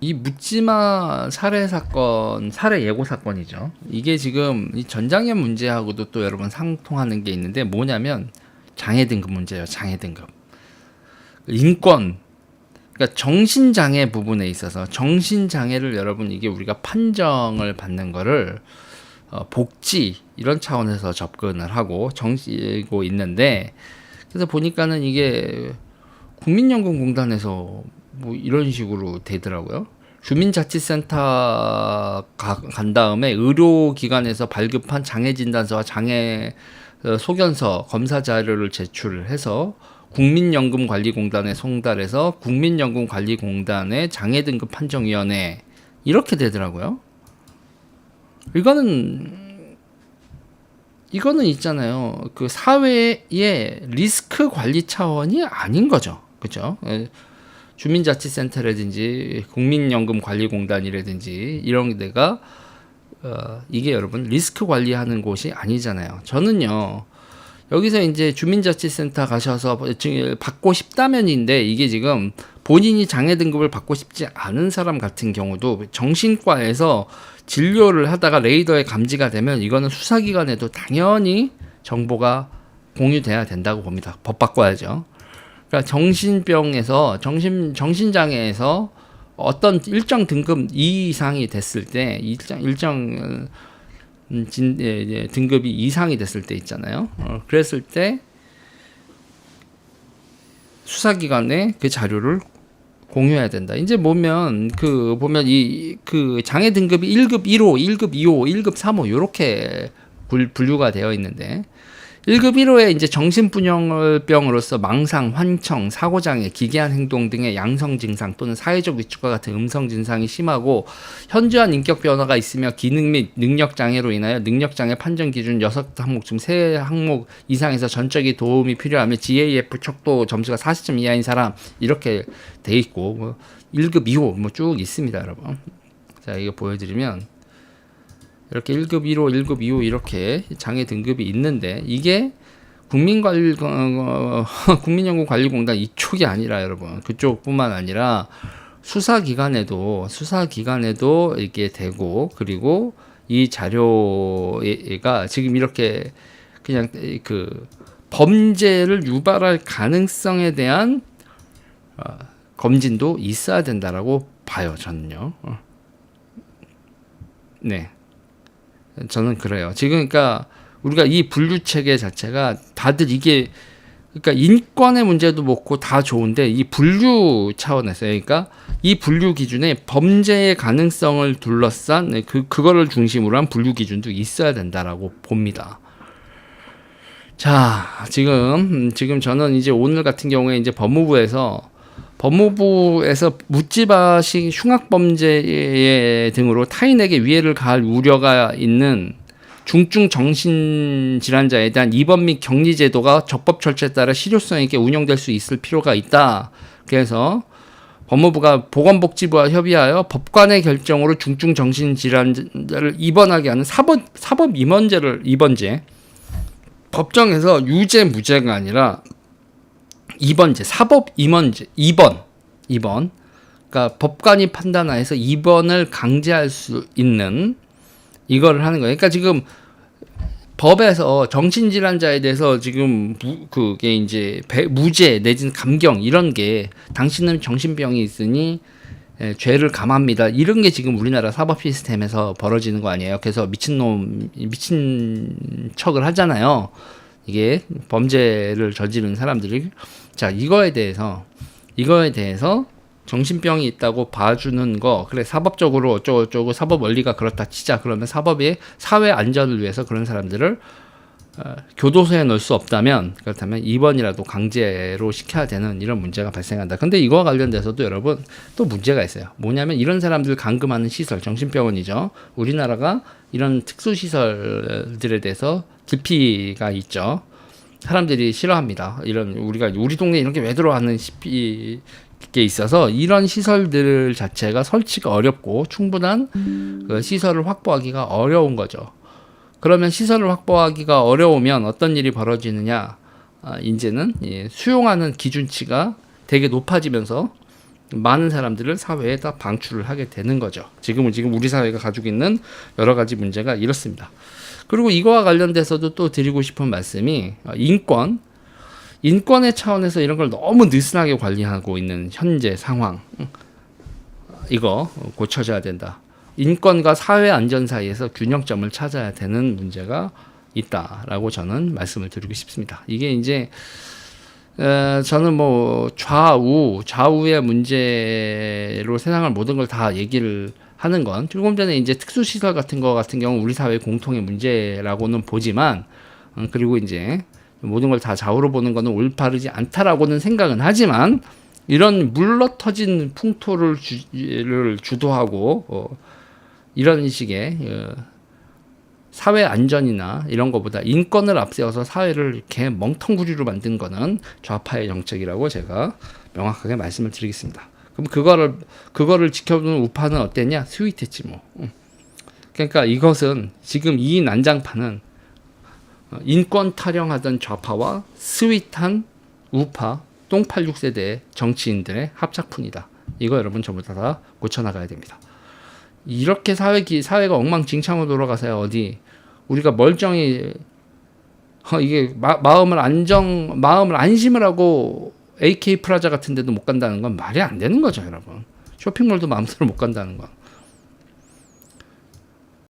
이 묻지마 살해 사건, 살해 예고 사건이죠. 이게 지금 이 전장현 문제하고도 또 여러분 상통하는 게 있는데 뭐냐면 장애 등급 문제예요. 장애 등급. 인권 그러니까 정신 장애 부분에 있어서 정신 장애를 여러분 이게 우리가 판정을 받는 거를 어, 복지 이런 차원에서 접근을 하고 정시고 있는데 그래서 보니까는 이게 국민연금공단에서 뭐 이런 식으로 되더라고요. 주민자치센터 가, 간 다음에 의료기관에서 발급한 장애진단서와 장애 어, 소견서 검사 자료를 제출을 해서 국민연금관리공단에 송달해서 국민연금관리공단의 장애등급 판정위원회 이렇게 되더라고요. 이거는 이거는 있잖아요. 그 사회의 리스크 관리 차원이 아닌 거죠. 그죠? 예. 주민자치센터라든지 국민연금관리공단이라든지 이런 데가 어, 이게 여러분 리스크 관리하는 곳이 아니잖아요. 저는요. 여기서 이제 주민자치센터 가셔서 받고 싶다면인데 이게 지금 본인이 장애 등급을 받고 싶지 않은 사람 같은 경우도 정신과에서 진료를 하다가 레이더에 감지가 되면 이거는 수사기관에도 당연히 정보가 공유돼야 된다고 봅니다. 법 바꿔야죠. 그러니까 정신병에서 정신 정신장애에서 어떤 일정 등급 이상이 됐을 때 일정 일정 음, 진, 예, 예, 등급이 이상이 됐을 때 있잖아요. 어, 그랬을 때 수사기관에 그 자료를 공유해야 된다. 이제 보면 그 보면 이 그 장애 등급이 1급 1호, 1급 2호, 1급 3호 요렇게 분류가 되어 있는데 1급 1호에 이제 정신분열병으로서 망상, 환청, 사고장애, 기괴한 행동 등의 양성 증상 또는 사회적 위축과 같은 음성 증상이 심하고 현저한 인격 변화가 있으며 기능 및 능력 장애로 인하여 능력 장애 판정 기준 6항목 중 3항목 이상에서 전적인 도움이 필요하며 GAF 척도 점수가 40점 이하인 사람 이렇게 돼 있고 뭐 1급 2호 뭐 쭉 있습니다, 여러분. 자, 이거 보여 드리면 이렇게 1급 1호, 1급 2호 이렇게 장애 등급이 있는데 이게 국민관리 어, 국민연금관리공단 이쪽이 아니라 여러분 그쪽뿐만 아니라 수사기관에도 수사기관에도 이게 되고 그리고 이 자료가 지금 이렇게 그냥 그 범죄를 유발할 가능성에 대한 어, 검진도 있어야 된다라고 봐요 저는요. 어. 네. 저는 그래요. 지금 그러니까 우리가 이 분류 체계 자체가 다들 이게 그러니까 인권의 문제도 먹고 다 좋은데 이 분류 차원에서 그러니까 이 분류 기준에 범죄의 가능성을 둘러싼 그 그거를 중심으로 한 분류 기준도 있어야 된다라고 봅니다. 자, 지금 지금 저는 이제 오늘 같은 경우에 이제 법무부에서 법무부에서 묻지마식 흉악범죄 등으로 타인에게 위해를 가할 우려가 있는 중증 정신질환자에 대한 입원 및 격리 제도가 적법 절차에 따라 실효성 있게 운영될 수 있을 필요가 있다. 그래서 법무부가 보건복지부와 협의하여 법관의 결정으로 중증 정신질환자를 입원하게 하는 사법 사법 임원제를 입원제 법정에서 유죄 무죄가 아니라 2번제 사법 임원제 2번 2번 그러니까 법관이 판단하여서 2번을 강제할 수 있는 이거를 하는 거예요. 그러니까 지금 법에서 정신질환자에 대해서 지금 무, 그게 이제 배, 무죄 내지는 감경 이런 게 당신은 정신병이 있으니 예, 죄를 감합니다. 이런 게 지금 우리나라 사법 시스템에서 벌어지는 거 아니에요. 그래서 미친놈 미친 척을 하잖아요. 이게 범죄를 저지른 사람들이 자 이거에 대해서 이거에 대해서 정신병이 있다고 봐주는 거 그래 사법적으로 어쩌고 저쩌고 사법 원리가 그렇다 치자. 그러면 사법의 사회 안전을 위해서 그런 사람들을 어, 교도소에 넣을 수 없다면 그렇다면 입원이라도 강제로 시켜야 되는 이런 문제가 발생한다. 근데 이거와 관련돼서도 여러분 또 문제가 있어요. 뭐냐면 이런 사람들 감금하는 시설 정신병원이죠. 우리나라가 이런 특수 시설들에 대해서 기피가 있죠. 사람들이 싫어합니다. 이런 우리가 우리 동네 이런 게 왜 들어왔는 싶이 게 있어서 이런 시설들 자체가 설치가 어렵고 충분한 그 시설을 확보하기가 어려운 거죠. 그러면 시설을 확보하기가 어려우면 어떤 일이 벌어지느냐? 아, 이제는 예, 수용하는 기준치가 되게 높아지면서 많은 사람들을 사회에다 방출을 하게 되는 거죠. 지금은 지금 우리 사회가 가지고 있는 여러 가지 문제가 이렇습니다. 그리고 이거와 관련돼서도 또 드리고 싶은 말씀이 어, 인권, 인권의 차원에서 이런 걸 너무 느슨하게 관리하고 있는 현재 상황, 음, 이거 고쳐져야 된다. 인권과 사회 안전 사이에서 균형점을 찾아야 되는 문제가 있다라고 저는 말씀을 드리고 싶습니다. 이게 이제 에, 저는 뭐 좌우 좌우의 문제로 세상을 모든 걸 다 얘기를 하는 건 조금 전에 이제 특수 시설 같은 거 같은 경우 우리 사회 공통의 문제라고는 보지만 음, 그리고 이제 모든 걸 다 좌우로 보는 거는 올바르지 않다라고는 생각은 하지만 이런 물러터진 풍토를 주, 주도하고 어, 이런 식의 어, 사회 안전이나 이런 것보다 인권을 앞세워서 사회를 이렇게 멍텅구리로 만든 거는 좌파의 정책이라고 제가 명확하게 말씀을 드리겠습니다. 그럼 그거를 그거를 지켜보는 우파는 어땠냐? 스윗했지 뭐. 응. 그러니까 이것은 지금 이 난장판은 어, 인권 타령하던 좌파와 스윗한 우파 똥86 세대의 정치인들의 합작품이다. 이거 여러분 전부 다, 다 고쳐나가야 됩니다. 이렇게 사회 기, 사회가 엉망진창으로 돌아가서야 어디 우리가 멀쩡히 어, 이게 마, 마음을 안정 마음을 안심을 하고 AK 프라자 같은 데도 못 간다는 건 말이 안 되는 거죠, 여러분. 쇼핑몰도 마음대로 못 간다는 건.